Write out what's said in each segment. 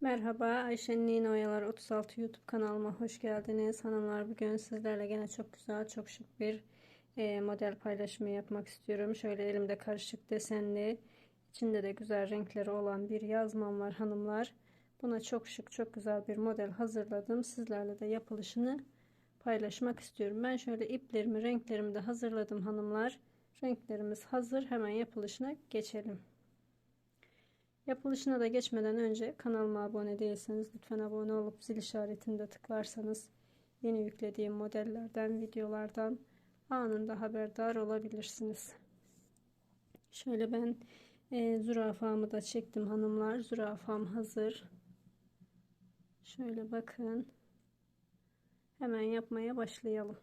Merhaba Ayşe'nin Oyalar 36 YouTube kanalıma hoş geldiniz. Hanımlar bugün sizlerle gene çok güzel çok şık bir e, model paylaşımı yapmak istiyorum. Şöyle elimde karışık desenli içinde de güzel renkleri olan bir yazmam var hanımlar. Buna çok şık çok güzel bir model hazırladım. Sizlerle de yapılışını paylaşmak istiyorum. Ben şöyle iplerimi renklerimi de hazırladım hanımlar. Renklerimiz hazır hemen yapılışına geçelim. Yapılışına da geçmeden önce kanalıma abone değilseniz lütfen abone olup zil işaretini de tıklarsanız yeni yüklediğim modellerden, videolardan anında haberdar olabilirsiniz. Şöyle ben e, zürafamı da çektim hanımlar. Zürafam hazır. Şöyle bakın. Hemen yapmaya başlayalım.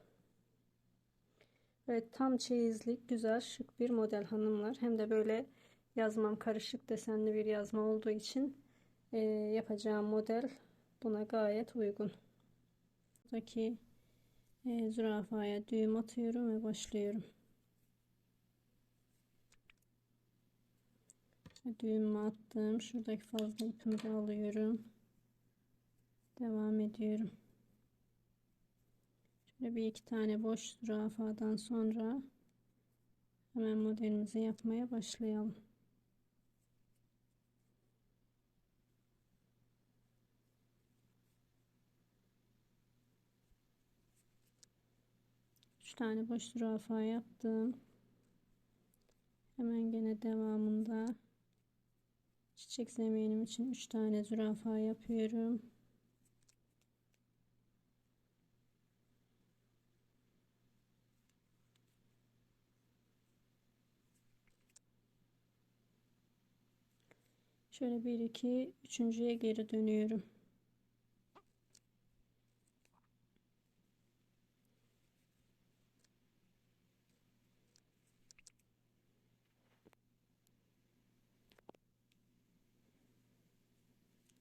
Evet tam çeyizlik güzel şık bir model hanımlar. Hem de böyle yazmam karışık desenli bir yazma olduğu için e, yapacağım model buna gayet uygun. Buradaki e, zürafaya düğüm atıyorum ve başlıyorum. Düğümü attım. Şuradaki fazla ipimi de alıyorum. Devam ediyorum. Şöyle bir iki tane boş zürafadan sonra hemen modelimizi yapmaya başlayalım. Tane boş zürafa yaptım. Hemen gene devamında çiçek zeminim için 3 tane zürafa yapıyorum. Şöyle 1 2 üçüncüye geri dönüyorum.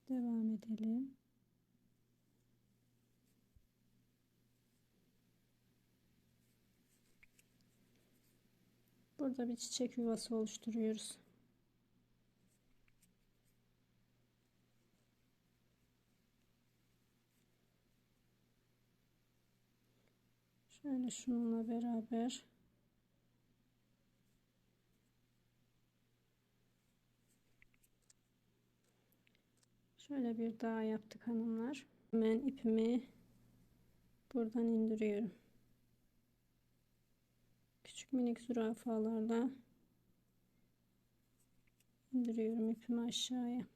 Devam edelim. Burada bir çiçek yuvası oluşturuyoruz. Şöyle şununla beraber Şöyle bir daha yaptık hanımlar. Hemen ipimi buradan indiriyorum. Küçük minik zürafalarla indiriyorum ipimi aşağıya.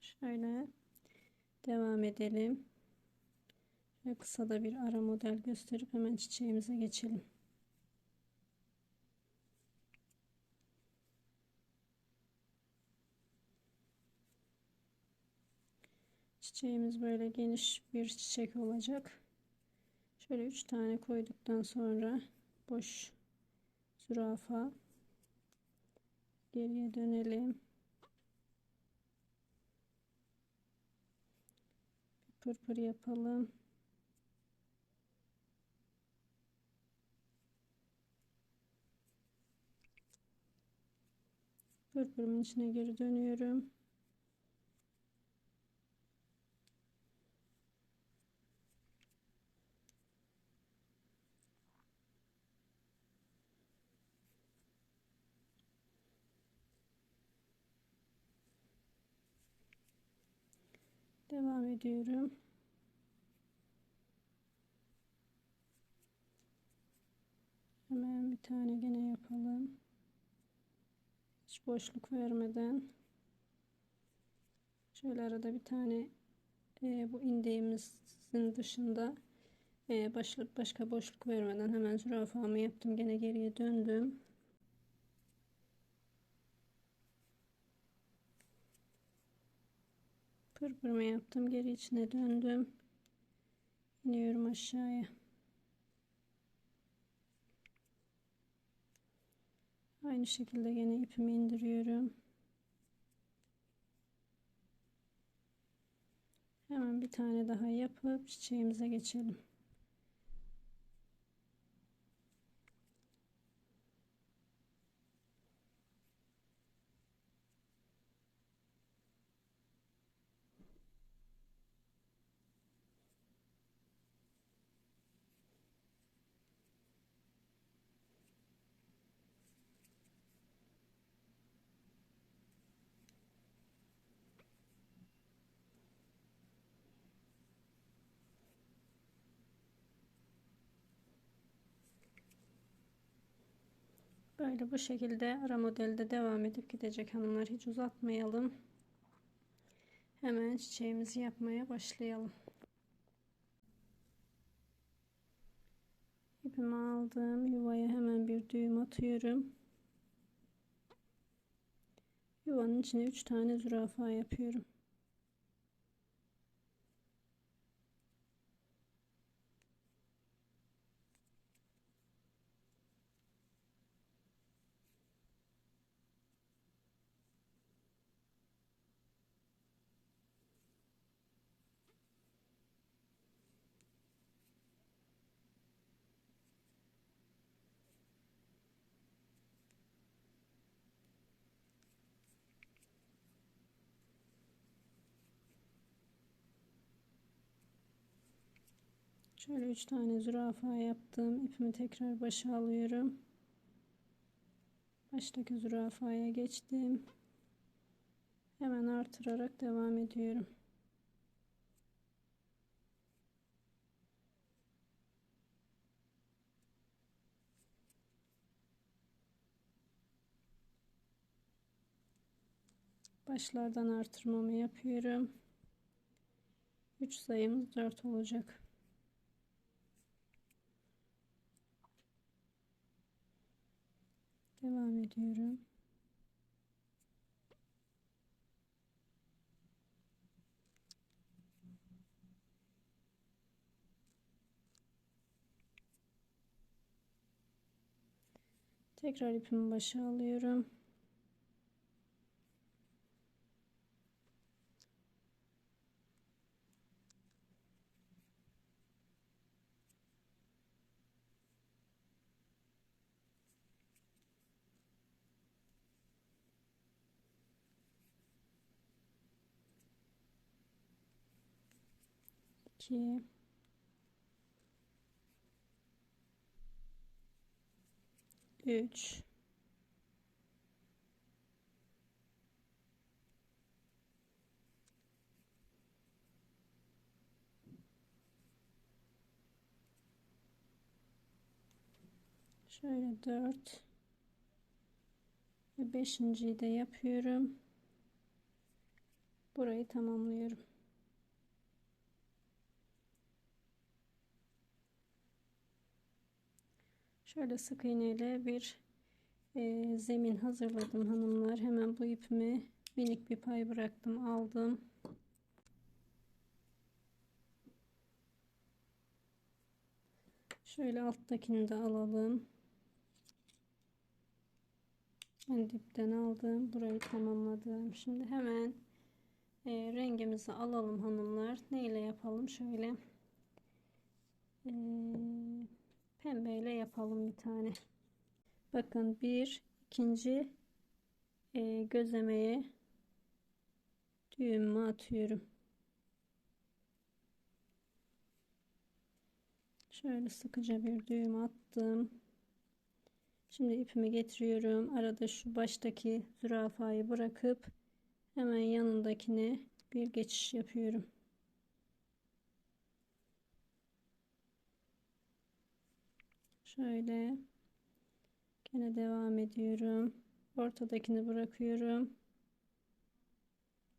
Şöyle devam edelim. Şöyle kısa da bir ara model gösterip hemen çiçeğimize geçelim. Çiçeğimiz böyle geniş bir çiçek olacak. Şöyle üç tane koyduktan sonra boş zürafa geriye dönelim. Bir pırpır yapalım. Pırpırımın içine geri dönüyorum. Devam ediyorum. Hemen bir tane gene yapalım. Hiç boşluk vermeden. Şöyle arada bir tane e, bu indiğimizin dışında e, başka, boşluk vermeden hemen zürafamı yaptım. Gene geriye döndüm. Pırpırma yaptım. Geri içine döndüm. iniyorum aşağıya. Aynı şekilde yine ipimi indiriyorum. Hemen bir tane daha yapıp çiçeğimize geçelim. Böyle bu şekilde ara modelde devam edip gidecek hanımlar. Hiç uzatmayalım. Hemen çiçeğimizi yapmaya başlayalım. İpimi aldım. Yuvaya hemen bir düğüm atıyorum. Yuvanın içine 3 tane zürafa yapıyorum. Şöyle üç tane zürafa yaptım. İpimi tekrar başa alıyorum. Baştaki zürafaya geçtim. Hemen artırarak devam ediyorum. Başlardan artırmamı yapıyorum. 3 sayımız 4 olacak. Devam ediyorum. Tekrar ipimi başa alıyorum. İki üç. Şöyle dört. Ve beşinciyi de yapıyorum. Burayı tamamlıyorum Şöyle sık iğneyle bir e, zemin hazırladım hanımlar. Hemen bu ipimi minik bir pay bıraktım aldım. Şöyle alttakini de alalım. Ben dipten aldım. Burayı tamamladım. Şimdi hemen e, rengimizi alalım hanımlar. Ne ile yapalım? Şöyle e, pembeyle yapalım bir tane. Bakın bir ikinci e, gözlemeye düğümümü atıyorum. Şöyle sıkıca bir düğüm attım. Şimdi ipimi getiriyorum. Arada şu baştaki zürafayı bırakıp hemen yanındakine bir geçiş yapıyorum. Şöyle gene devam ediyorum. Ortadakini bırakıyorum.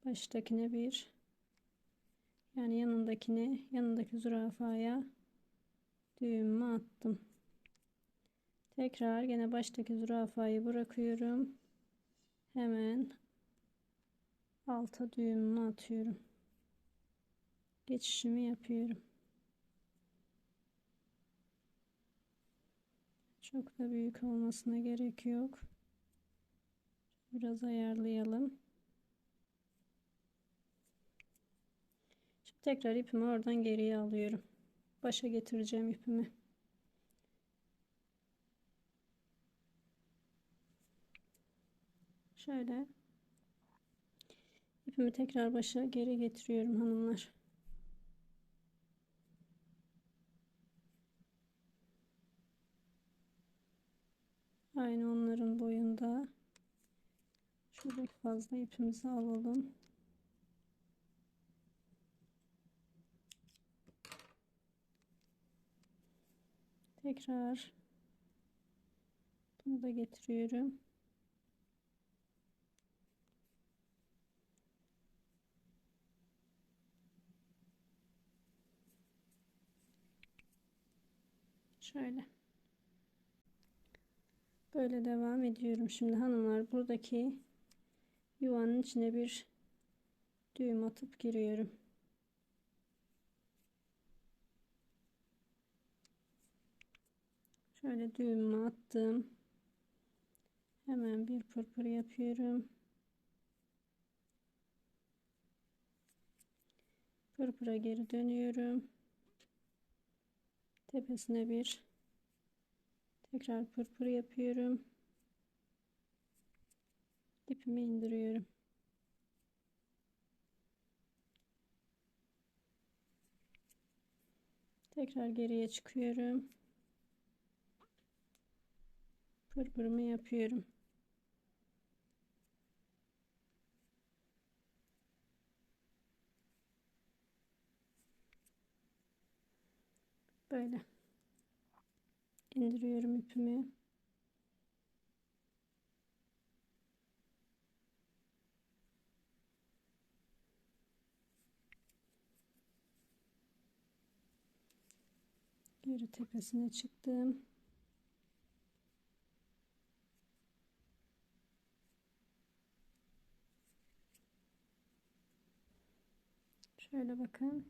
Baştakine bir yani yanındakini yanındaki zürafaya düğümümü attım. Tekrar gene baştaki zürafayı bırakıyorum. Hemen alta düğümümü atıyorum. Geçişimi yapıyorum. Çok da büyük olmasına gerek yok. Biraz ayarlayalım. Şimdi tekrar ipimi oradan geriye alıyorum. Başa getireceğim ipimi. Şöyle ipimi tekrar başa geri getiriyorum hanımlar. Aynı onların boyunda. Şuradaki fazla ipimizi alalım. Tekrar Bunu da getiriyorum. Şöyle. Böyle devam ediyorum. Şimdi hanımlar buradaki yuvanın içine bir düğüm atıp giriyorum. Şöyle düğümü attım. Hemen bir pırpır yapıyorum. Pırpıra geri dönüyorum. Tepesine bir tekrar pırpır yapıyorum. İpimi indiriyorum. Tekrar geriye çıkıyorum. Pırpırımı yapıyorum. Böyle indiriyorum ipimi. Geri tepesine çıktım. Şöyle bakın.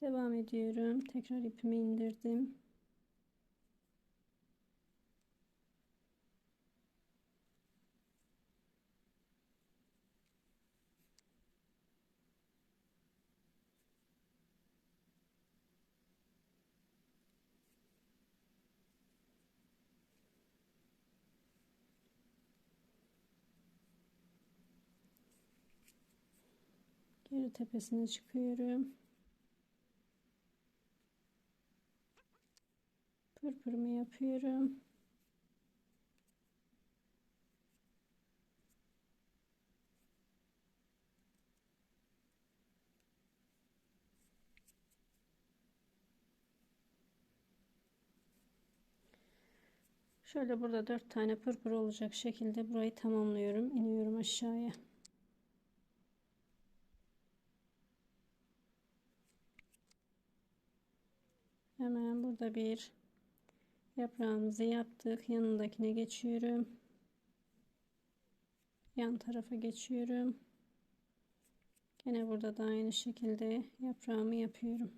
Devam ediyorum. Tekrar ipimi indirdim. Geri tepesine çıkıyorum. Pırpırımı yapıyorum. Şöyle burada dört tane pırpır olacak şekilde burayı tamamlıyorum. iniyorum aşağıya. Burada bir yaprağımızı yaptık. Yanındakine geçiyorum. Yan tarafa geçiyorum. Yine burada da aynı şekilde yaprağımı yapıyorum.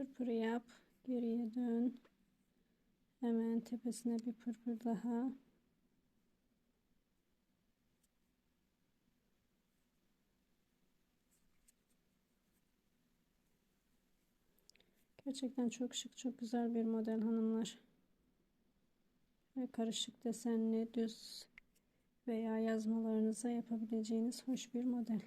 Pırpır yap. Geriye dön. Hemen tepesine bir pırpır daha. Gerçekten çok şık çok güzel bir model hanımlar. Ve karışık desenli düz veya yazmalarınıza yapabileceğiniz hoş bir model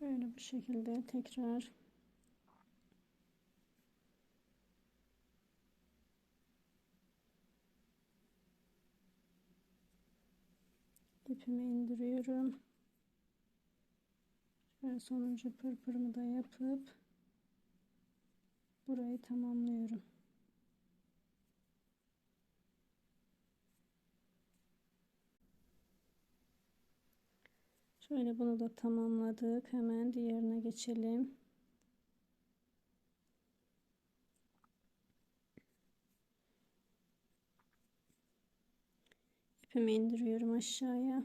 Böyle bu şekilde tekrar ipimi indiriyorum. Şöyle sonuncu pırpırımı da yapıp burayı tamamlıyorum. Şöyle bunu da tamamladık. Hemen diğerine geçelim. İpimi indiriyorum aşağıya.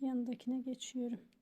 Yanındakine geçiyorum.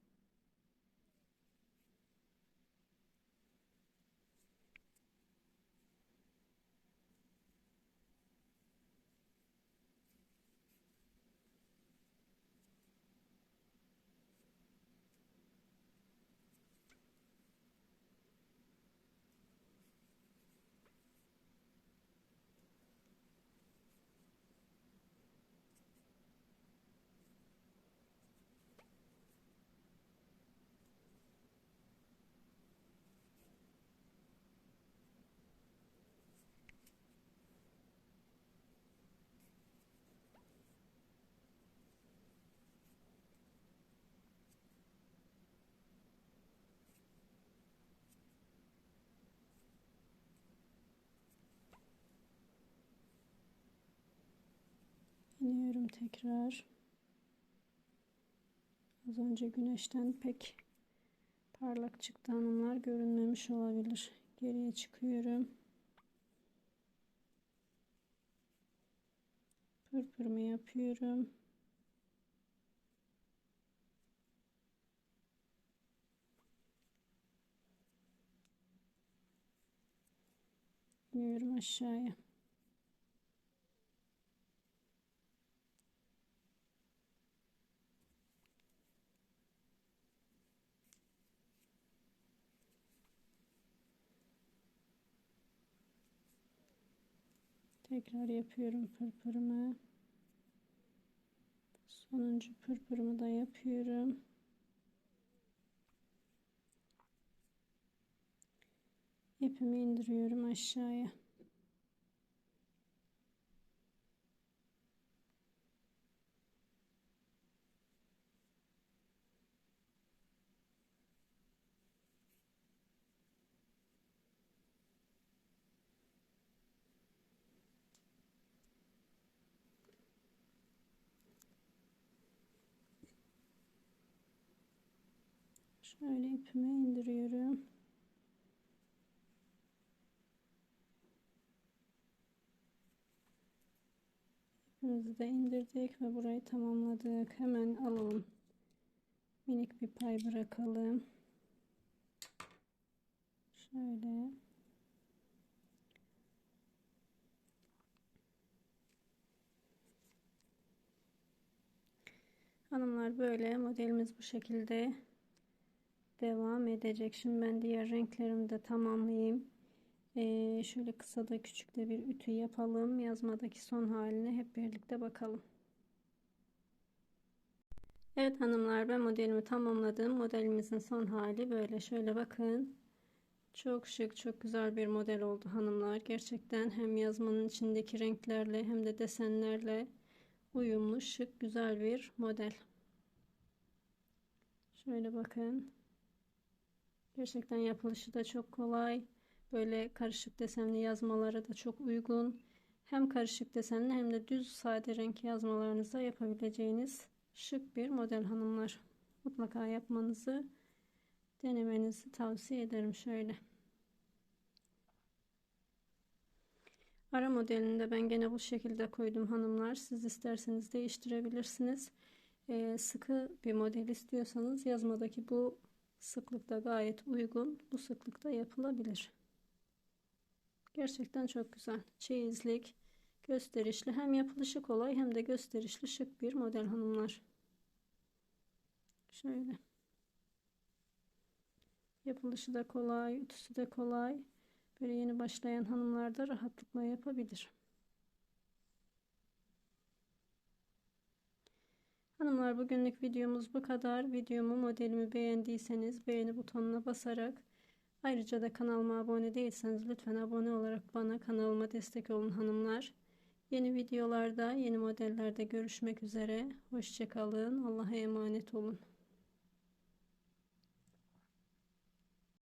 İniyorum tekrar. Az önce güneşten pek parlak çıktı hanımlar görünmemiş olabilir. Geriye çıkıyorum. Pırpırımı yapıyorum. iniyorum aşağıya. Tekrar yapıyorum pırpırımı. Sonuncu pırpırımı da yapıyorum. İpimi indiriyorum aşağıya. Şöyle ipimi indiriyorum. İpimizi de indirdik ve burayı tamamladık. Hemen alalım. Minik bir pay bırakalım. Şöyle. Hanımlar böyle modelimiz bu şekilde devam edecek. Şimdi ben diğer renklerimi de tamamlayayım. Ee, şöyle kısa da küçük de bir ütü yapalım. Yazmadaki son haline hep birlikte bakalım. Evet hanımlar ben modelimi tamamladım. Modelimizin son hali böyle. Şöyle bakın. Çok şık, çok güzel bir model oldu hanımlar. Gerçekten hem yazmanın içindeki renklerle hem de desenlerle uyumlu, şık, güzel bir model. Şöyle bakın. Gerçekten yapılışı da çok kolay. Böyle karışık desenli yazmalara da çok uygun. Hem karışık desenli hem de düz sade renk yazmalarınıza yapabileceğiniz şık bir model hanımlar. Mutlaka yapmanızı denemenizi tavsiye ederim şöyle. Ara modelinde ben gene bu şekilde koydum hanımlar. Siz isterseniz değiştirebilirsiniz. Ee, sıkı bir model istiyorsanız yazmadaki bu sıklıkta gayet uygun. Bu sıklıkta yapılabilir. Gerçekten çok güzel. Çeyizlik, gösterişli. Hem yapılışı kolay hem de gösterişli şık bir model hanımlar. Şöyle. Yapılışı da kolay, ütüsü de kolay. Böyle yeni başlayan hanımlar da rahatlıkla yapabilir. Hanımlar bugünlük videomuz bu kadar. Videomu modelimi beğendiyseniz beğeni butonuna basarak ayrıca da kanalıma abone değilseniz lütfen abone olarak bana kanalıma destek olun hanımlar. Yeni videolarda yeni modellerde görüşmek üzere. Hoşçakalın. Allah'a emanet olun.